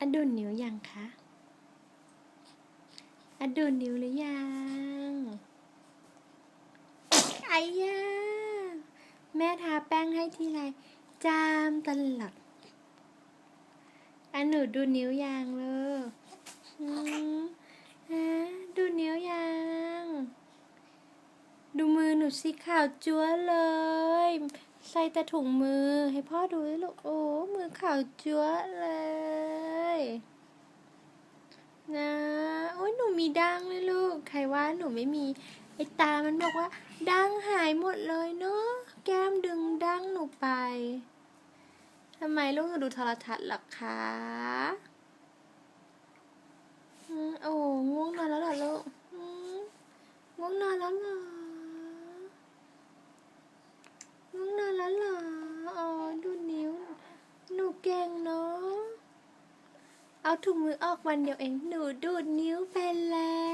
อดูนิ้วยังคะอดูนิ้วหรือยังไอ้ยาแม่ทาแป้งให้ทีไรจามตลอดอันหนูดูนิ้วยังเลยอืมฮะดูนิ้วยังดูมือหนูสิขาวจั๊วเลย ใส่แต่ถุงมือให้พ่อดูด้วยลูก โอ้ มือขาวจั๊วเลย นะโอ้ยหนูมีดังเลยลูก ใครว่าหนูไม่มี ไอ้ตามันบอกว่า ดังหายหมดเลยเนาะ แก้มดึงดังหนูไป ทำไมลูกหนูดูโทรทัศน์หรอคะอืมโอ้ง่วงนอนแล้วเหรอลูกอืมง่วงนอนแล้วเหรอง่วงนอนแล้วเหรออ๋อดูนิ้ว หนูเก่งเนาะ เอาถุงมือออกวันเดียวเองหนูดูดนิ้วไปแล้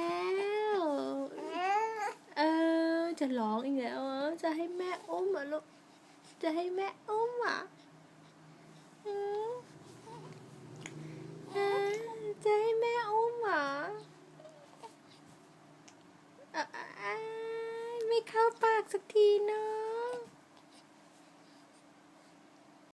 ว เออ จะร้องอีกแล้วจะให้แม่อุ้มอะลูกจะให้แม่อุ้มอะจะให้แม่อุ้มเหรออะไม่เข้าปากสักทีเนาะ